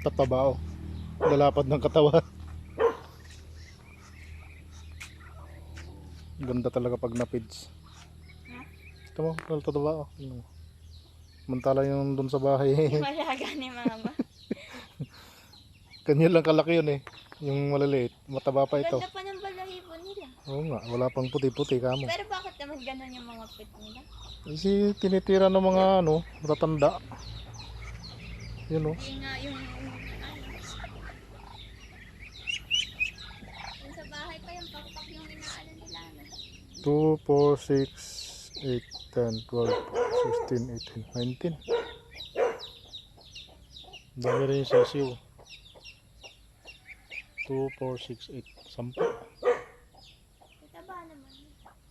Tataba oh. Lalapad ng katawan. Ganda talaga pag na-feeds. Ito mo, tataba oh. Mantala yung doon sa bahay. Malaga ni mama. Kanya lang kalaki yun eh. Yung maliliit. Mataba pa ito. Ganda pa ng balahibo nila. Oo nga, wala pang puti-puti kamo. Pero bakit naman ganun yung mga pet nila? Kasi tinitira ng mga ano, matatanda. Yun oh. Ano. Yung sa bahay pa yung pakpak yung inaano nila. Ano? 2, 4, 6, 8, 10, 12, 16, 18, 19. Dami rin yung sisiw. 2, 4, 6, 8, 10. Taba naman.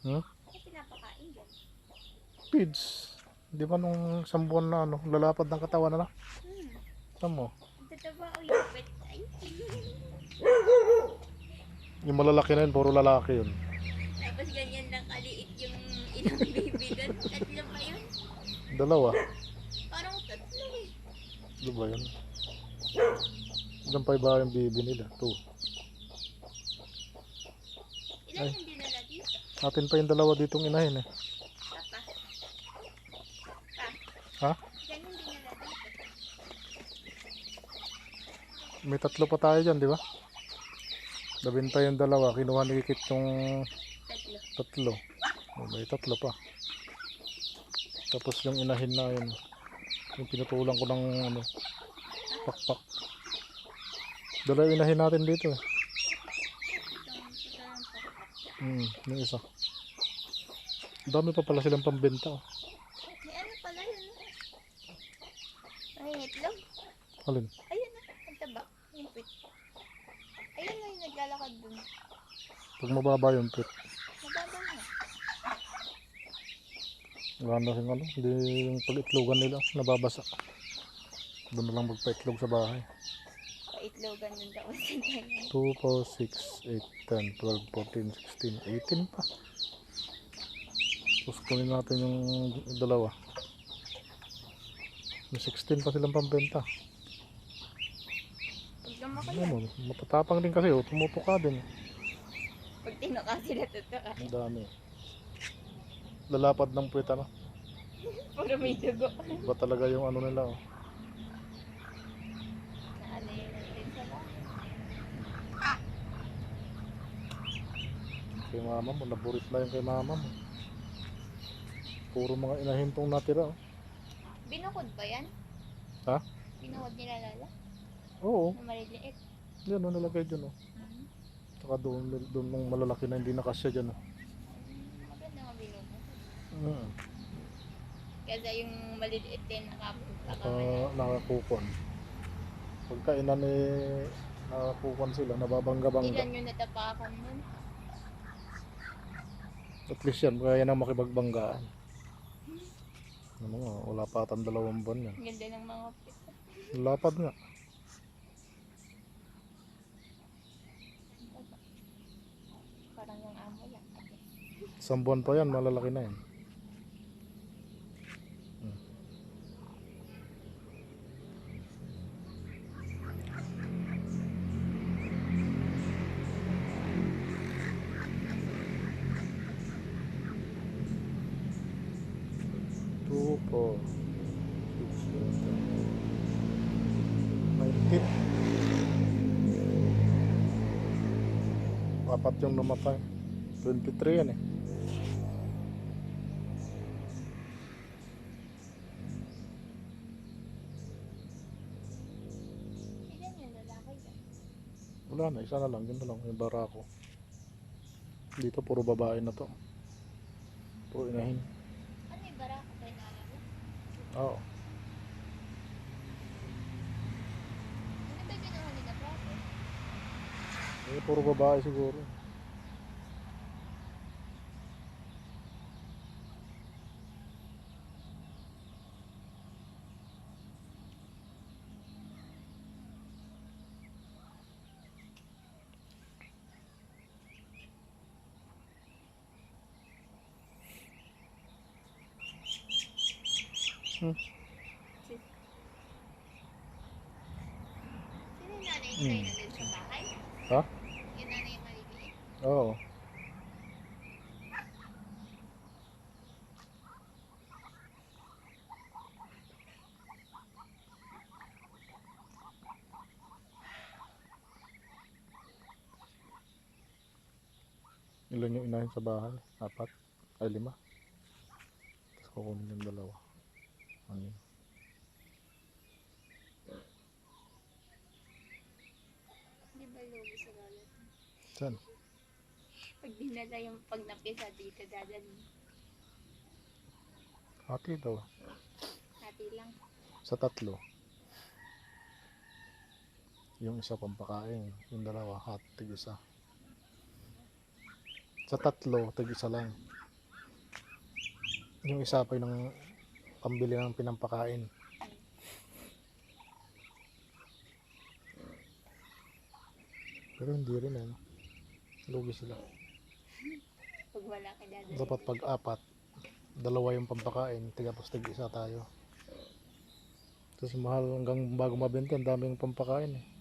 Hmm? Kasi pinapakain dyan. Pids. Di ba nung isang buwan na ano, lalapad ng katawan na na? Hmm. Saan mo? Tataba o yung malalaki na yun, puro lalaki yun. Tapos ganyan lang kaliit yung ilang baby doon. Tatlo pa yun. Dalawa. Parang tatlo eh. Di ba yun? Ilan pa iba yung baby nila? Two. Ilan Ay. yung dinala dito? Atin pa yung dalawa ditong inahin eh. Papa. Pa. Ha? Ilan yung dinala dito? May tatlo pa tayo dyan, di ba? Labinta yung dalawa. Kinuha ni Kikit yung Tatlo. tatlo. Oh, may tatlo pa. Tapos yung inahin na yun. Yung pinutulan ko ng ano, pakpak. Dala yung inahin natin dito eh. Hmm, yung isa. Dami pa pala silang pambenta. oh. May ano pala yun? May itlog? Alin? Ayun na. Ang taba. Yung pit. Naglalakad dun. Pag mababa yung pit. Mababa na. Wala na ano, hindi yung pag-itlogan nila, nababasa. Doon na lang magpa-itlog sa bahay. Paitlogan dun daw sa ganyan. 2, 4, 6, 8, 10, 12, 14, 16, 18 pa. Tapos kunin natin yung dalawa. May 16 pa silang pambenta. Pag lumaki Ano yan. mo, matatapang din kasi, oh, tumuto ka din. Pag tinuka sila totoo. Ang dami. Lalapad ng puwita na. Puro may dugo. Iba talaga yung ano nila. Oh. Naano yun natin sa bahay. Kay mama mo, naburit na yung kay mama mo. Puro mga inahintong natira. Oh. Binukod ba yan? Ha? Binukod nila lala? Oo, Na maliliit. yan o nalagay dyan. Oh. Mhm. Saka doon, doon ng malalaki na hindi nakasya dyan. Oh. Maganda nga binukod. Mm. Kasi yung maliliit din nakapunta Naka, kami na. nakakupon. Pagka inan eh, nakakupon sila, nababangga-bangga. Ilan yung natapakan nun? At least yan, kaya nang makipagbanggaan. Ano nga, wala pa atang dalawang buwan yan. Ganda ng mga pit. Lapad nga. Isang buwan pa yan, malalaki na yan. Two, four, six, seven. Apat yung namatay. 23 yan eh. Wala na, isa na lang, yun na lang, yung barako. Dito puro babae na to. Puro inahin. Ano yung barako kay nalala? Oo. Ano ba ginawa nila? Eh, puro babae siguro. Hmm. Hmm. Ha? Yung nanay yung maliliit? Oo. Ilan yung inahin sa bahay? Apat? Ay, lima? Tapos kukunin yung dalawa. Ano? Di ba lugi sa lola? Saan? Pag dinala yung pag napisa dito, dadali. Hati daw. Hati lang. Sa tatlo. Yung isa pampakain. Yung dalawa, hot, tig isa. Sa tatlo, tig isa lang. Yung isa pa yung pambili ng pinampakain. Pero hindi rin eh. no? Lugi sila. Pag wala ka dadali. Dapat pag apat, dalawa yung pampakain, tigapos tig isa tayo. Tapos mahal hanggang bago mabenta, ang daming pampakain eh.